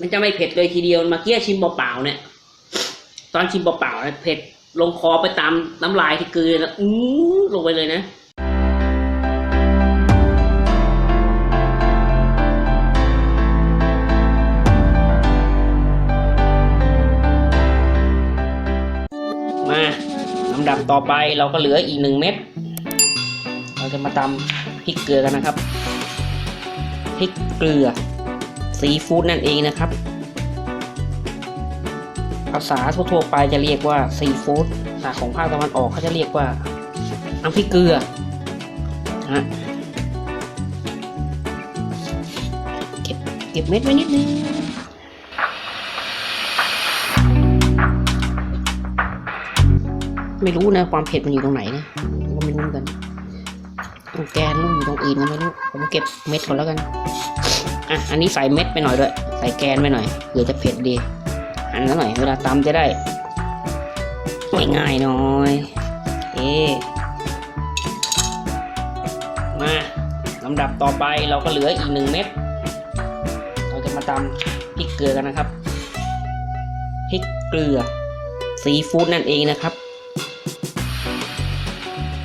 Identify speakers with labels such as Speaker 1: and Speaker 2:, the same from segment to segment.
Speaker 1: มันจะไม่เผ็ดเลยทีเดียวมื่อกี้ยชิมเปล่าๆเนี่ย ตอนชิมเปล่าๆเนี่ยเผ็ดลงคอไปตามน้ำลายที่กลืนแล้วอื้อลงไปเลยนะมาลำดับต่อไปเราก็เหลืออีกหนึ่งเม็ดเราจะมาตำพริกเกลือกันนะครับพริกเกลือ ซีฟู้ดนั่นเองนะครับ ภาษาทั่วๆไปจะเรียกว่าซีฟู้ดภาษาของภาคตะวันออกเขาจะเรียกว่าน้ำพริกเกลือนะเก็บเก็บเม็ดไว้นิดนึงไม่รู้นะความเผ็ดมันอยู่ตรงไหนนะก็ไม่รู้กัน แกนลูกอยู่ตรงอื่นก็ไม่รู้ผมเก็บเม็ดก่อนแล้วกัน อะ อันนี้ใส่เม็ดไปหน่อยด้วย ใส่แกนไปหน่อยเผื่อจะเผ็ดดีอันนั้นหน่อย เวลาตำจะได้ง่ายๆหน่อยเอมาลำดับต่อไปเราก็เหลืออีกหนึ่งเม็ด เราจะมาตำพริกเกลือกันนะครับพริกเกลือซีฟู้ดนั่นเองนะครับ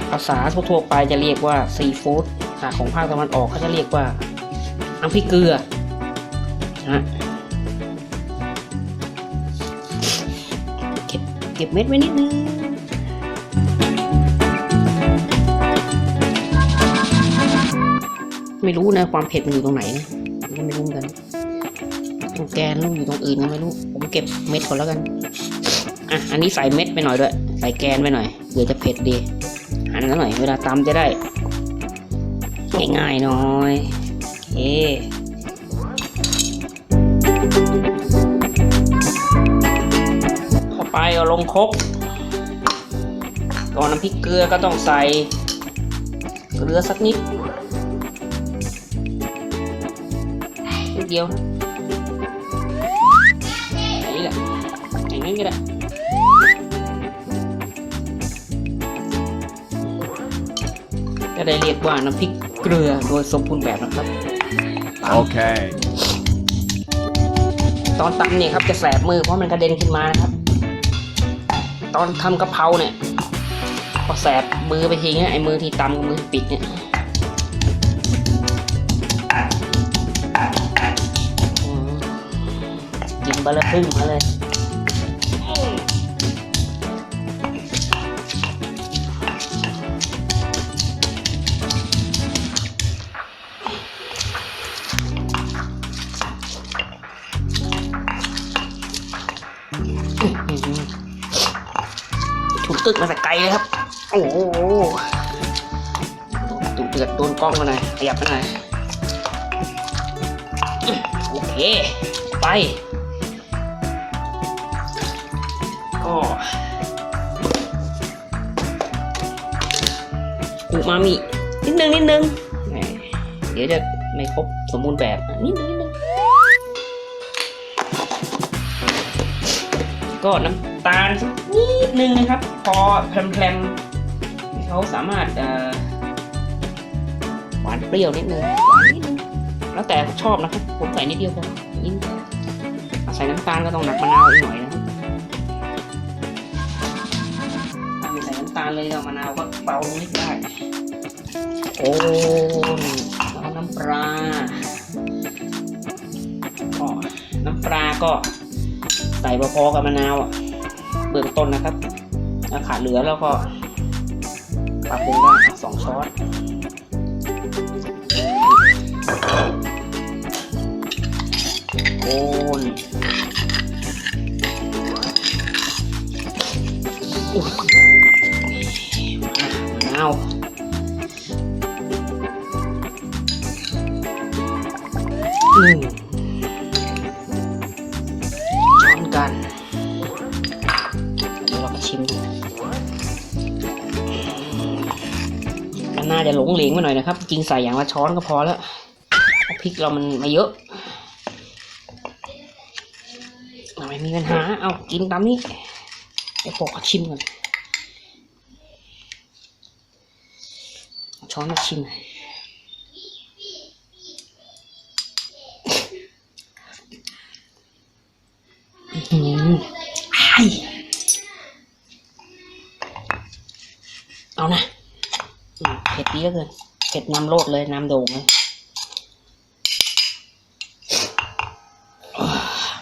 Speaker 1: ภาษาทั่วๆไปจะเรียกว่าซีฟู้ดภาษาของภาคตะวันออกเขาจะเรียกว่า น้ำพริกเกลือนะเก็บเก็บเม็ดไว้นิดนึงไม่รู้นะความเผ็ดมันอยู่ตรงไหนนะผมก็ไม่รู้เหมือนกันตรงแกนลูกอยู่ตรงอื่นก็ไม่รู้ผมเก็บเม็ดก่อนแล้วกันอะอันนี้ใส่เม็ดไปหน่อยด้วย ใส่แกนไปหน่อยเผื่อจะเผ็ดดีหันแล้วหน่อยเวลาตำจะได้ ง่ายๆหน่อย เคเข้าไปเอาลงครกก่อนน้ำพริกเกลือก็ต้องใส่เกลือสักนิดนิดเดียวนะอย่างนี้แหละอย่างนี้ก็ได้จะได้เรียกว่าน้ำพริกเกลือโดยสมบูรณ์แบบนะครับ
Speaker 2: Okay.
Speaker 1: ตอนตำเนี่ยครับจะแสบมือเพราะมันกระเด็นขึ้นมานะครับ ตอนทำกะเพราเนี่ยพอแสบมือไปทีเนี่ยไอ้มือที่ตำกับมือที่ปิดเนี่ยอืมกินบะละครึ่งมาเลย กตึกมาแต่ไกลเลยครับ โอ้โหตุเดือดโดนกล้องมาหน่อยขยับมาหน่อยโอเค ไป ก็อูมามินิดนึงนิดนึง เดี๋ยวจะไม่ครบสมบูรณ์แบบนิดนึงนิดนึงก็น้ำ ตาลสักนิดนึงนะครับ พอแพรมๆให้เขาสามารถหวานเปรี้ยวนิดนึงหวานนิดนึงแล้วแต่ชอบนะครับ ผมใส่นิดเดียวพอนิดใส่น้ำตาลก็ต้องหนักมะนาวอีกหน่อยนะครับถ้าไม่ใส่น้ำตาลเลยเอามะนาวก็เบาลงนิดได้โอ้แล้วน้ำปลาก็น้ำปลาก็ใส่พอๆกับมะนาวอะ เบื้องต้นนะครับถ้าขาดเหลือแล้วก็ปรับปรุงได้สองช้อนโอ ลงเหลงไปหน่อยนะครับ จริงใส่อย่างละช้อนก็พอแล้วพริกเรามันมาเยอะเอาไม่มีปัญหา เอากินตามนี้เดี๋ยวพอขอชิมก่อนช้อนมาชิมหน่อยอืมไอเอานะ เผ็ดดีเหลือเกินเผ็ดน้ำโลดเลยน้ำโด่งเลย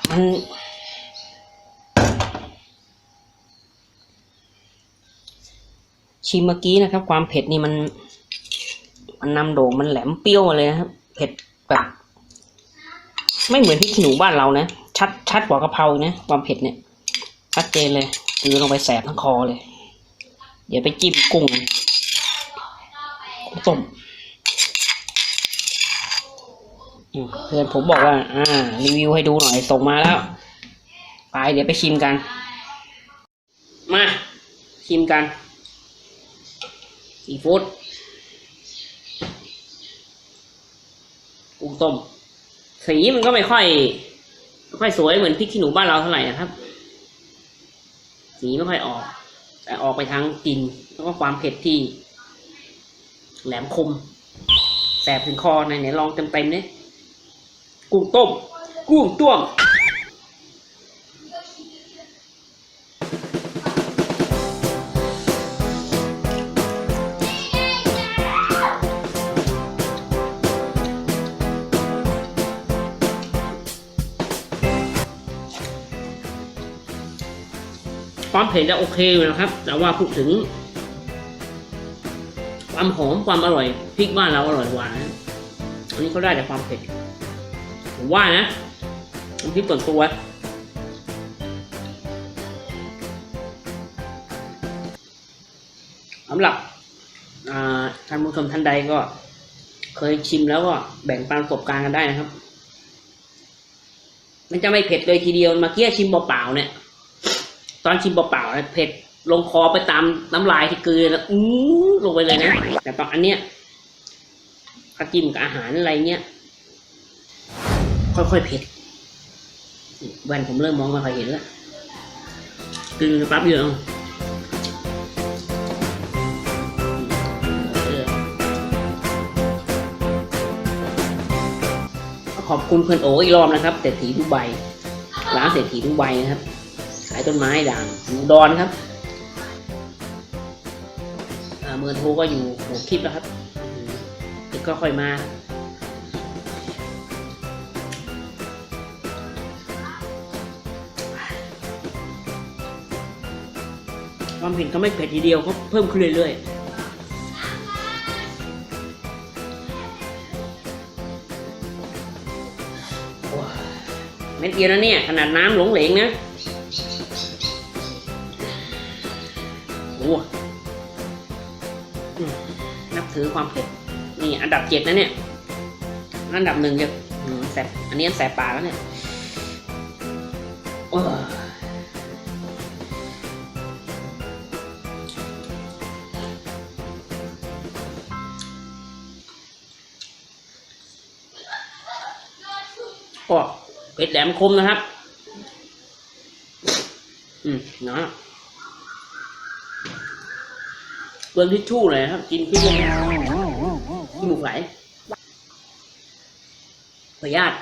Speaker 1: มันชิมเมื่อกี้นะครับ ความเผ็ดนี่มัน มันนำโด่งมันแหลมเปรี้ยวเลยนะครับเผ็ดแบบไม่เหมือนพริกขี้หนูบ้านเรานะชัดชัดกว่ากะเพราอีกนะความเผ็ดเนี่ยชัดเจนเลยกลืนลงไปแสบทั้งคอเลย เดี๋ยวไปจิ้มกุ้ง ต้มเพื่อนผมบอกว่า อ่า รีวิวให้ดูหน่อย ส่งมาแล้ว ไป เดี๋ยวไปชิมกัน มา ชิมกันซีฟู้ดกุ้งต้ม สีมันก็ไม่ค่อย ไม่ค่อยสวยเหมือนพริกขี้หนูบ้านเราเท่าไหร่นะครับ สีไม่ค่อยออก แต่ออกไปทางกลิ่นแล้วก็ความเผ็ดที่ แหลมคม แสบถึงคอไหนไหนลองเต็มๆเนี่ยกุ้งต้ม กุ้งต้วมความเผ็ดจะโอเคอยู่นะครับ แต่ว่าพูดถึง ความหอมความอร่อยพริกบ้านเราอร่อยกว่านะอันนี้เขาได้แต่ความเผ็ดผมว่านะน้ำพริกส่วนตัวสำหรับท่านผู้ชมท่านใดก็ เคยชิมแล้วก็แบ่งปันประสบการณ์กันได้นะครับ มันจะไม่เผ็ดเลยทีเดียวเมื่อกี้ชิมเปล่าๆเนี่ย ตอนชิมเปล่าๆนะเผ็ด ลงคอไปตามน้ำลายที่กลืนแล้วอู้ลงไปเลยนะแต่ตอนอันเนี้ยถ้าจิ้มกับอาหารอะไรเงี้ยค่อยๆเผ็ดแว่นผมเริ่มมองไม่ค่อยเห็นแล้วกลืนแป๊บเดียวขอบคุณเพื่อนโออีกรอบนะครับเศรษฐีดูไบร้านเศรษฐีดูไบนะครับ ขายต้นไม้ด่างดอนครับ อ่าเมือโทรก็อยู่หัวคลิปแล้วครับเดี๋ยวก็ค่อยมาความเผ็ดก็ไม่เผ็ดทีเดียวเขาเพิ่มขึ้นเรื่อยๆโอ้ยเม็ดเดียวนะเนี่ย ขนาดน้ำหลงเหลงนะโอ้ ถือความเผ็ดนี่อันดับเจ็ดนะเนี่ยอันดับหนึ่งจะอืมแสบอันนี้แสบปากแล้วเนี่ยโอ้ยก็เผ็ดแหลมคมนะครับ อืมเนาะ เป ลืองทิชชู่เลยนะครับ กินพี่ยังขี้หมูไหลขออนุญาต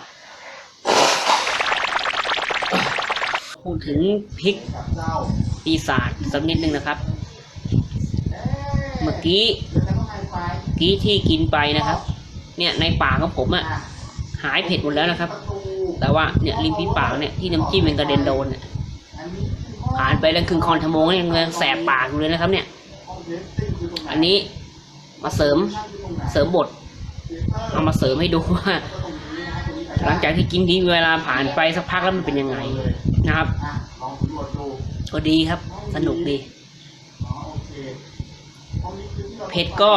Speaker 1: พูดถึงพริกปีศาจสักนิดนึงนะครับ เมื่อกี้กี้ที่กินไปนะครับ เนี่ยในปากของผมอะหายเผ็ดหมดแล้วนะครับ แต่ว่าเนี่ยริมฝีปากเนี่ยที่น้ำจิ้มมันกระเด็นโดนเนี่ยผ่านไปแล้วครึ่งคอนชั่วโมงแล้วยังแสบปากอยู่เลยนะครับ เนี่ย อันนี้มาเสริมเสริมบท เอามาเสริมให้ดูว่า หลังจากที่กินดีเวลาผ่านไปสักพักแล้วมันเป็นยังไงนะครับก็ดีครับ สนุกดีเผ็ดก็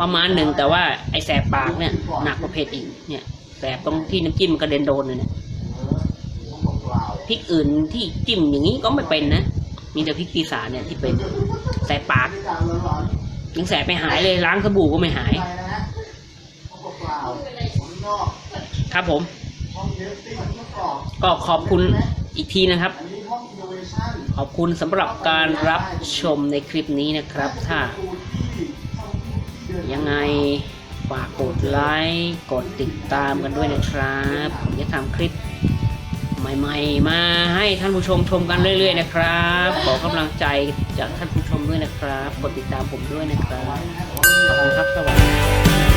Speaker 1: ประมาณหนึ่งแต่ว่าไอแสบปากเนี่ยหนักกว่าเผ็ดอีกเนี่ยแสบตรงที่น้ำจิ้มกระเด็นโดนเลยเนี่ยพริกอื่นที่จิ้มอย่างนี้ก็ไม่เป็นนะ มีแต่พริกปีศาจเนี่ยที่เป็นแสบปาก ยังแสบไม่หายเลยล้างสบู่ก็ไม่หายครับผมก็ขอบคุณอีกทีนะครับขอบคุณสำหรับการรับชมในคลิปนี้นะครับ ถ้ายังไงฝากกดไลค์กดติดตามกันด้วยนะครับผมจะทำคลิปใหม่ ๆ มาให้ท่านผู้ชมชมกันเรื่อย ๆ นะครับ ขอกำลังใจจากท่านผู้ ด้วยนะครับ กดติดตามผมด้วยนะครับขอบคุณครับสวัสดี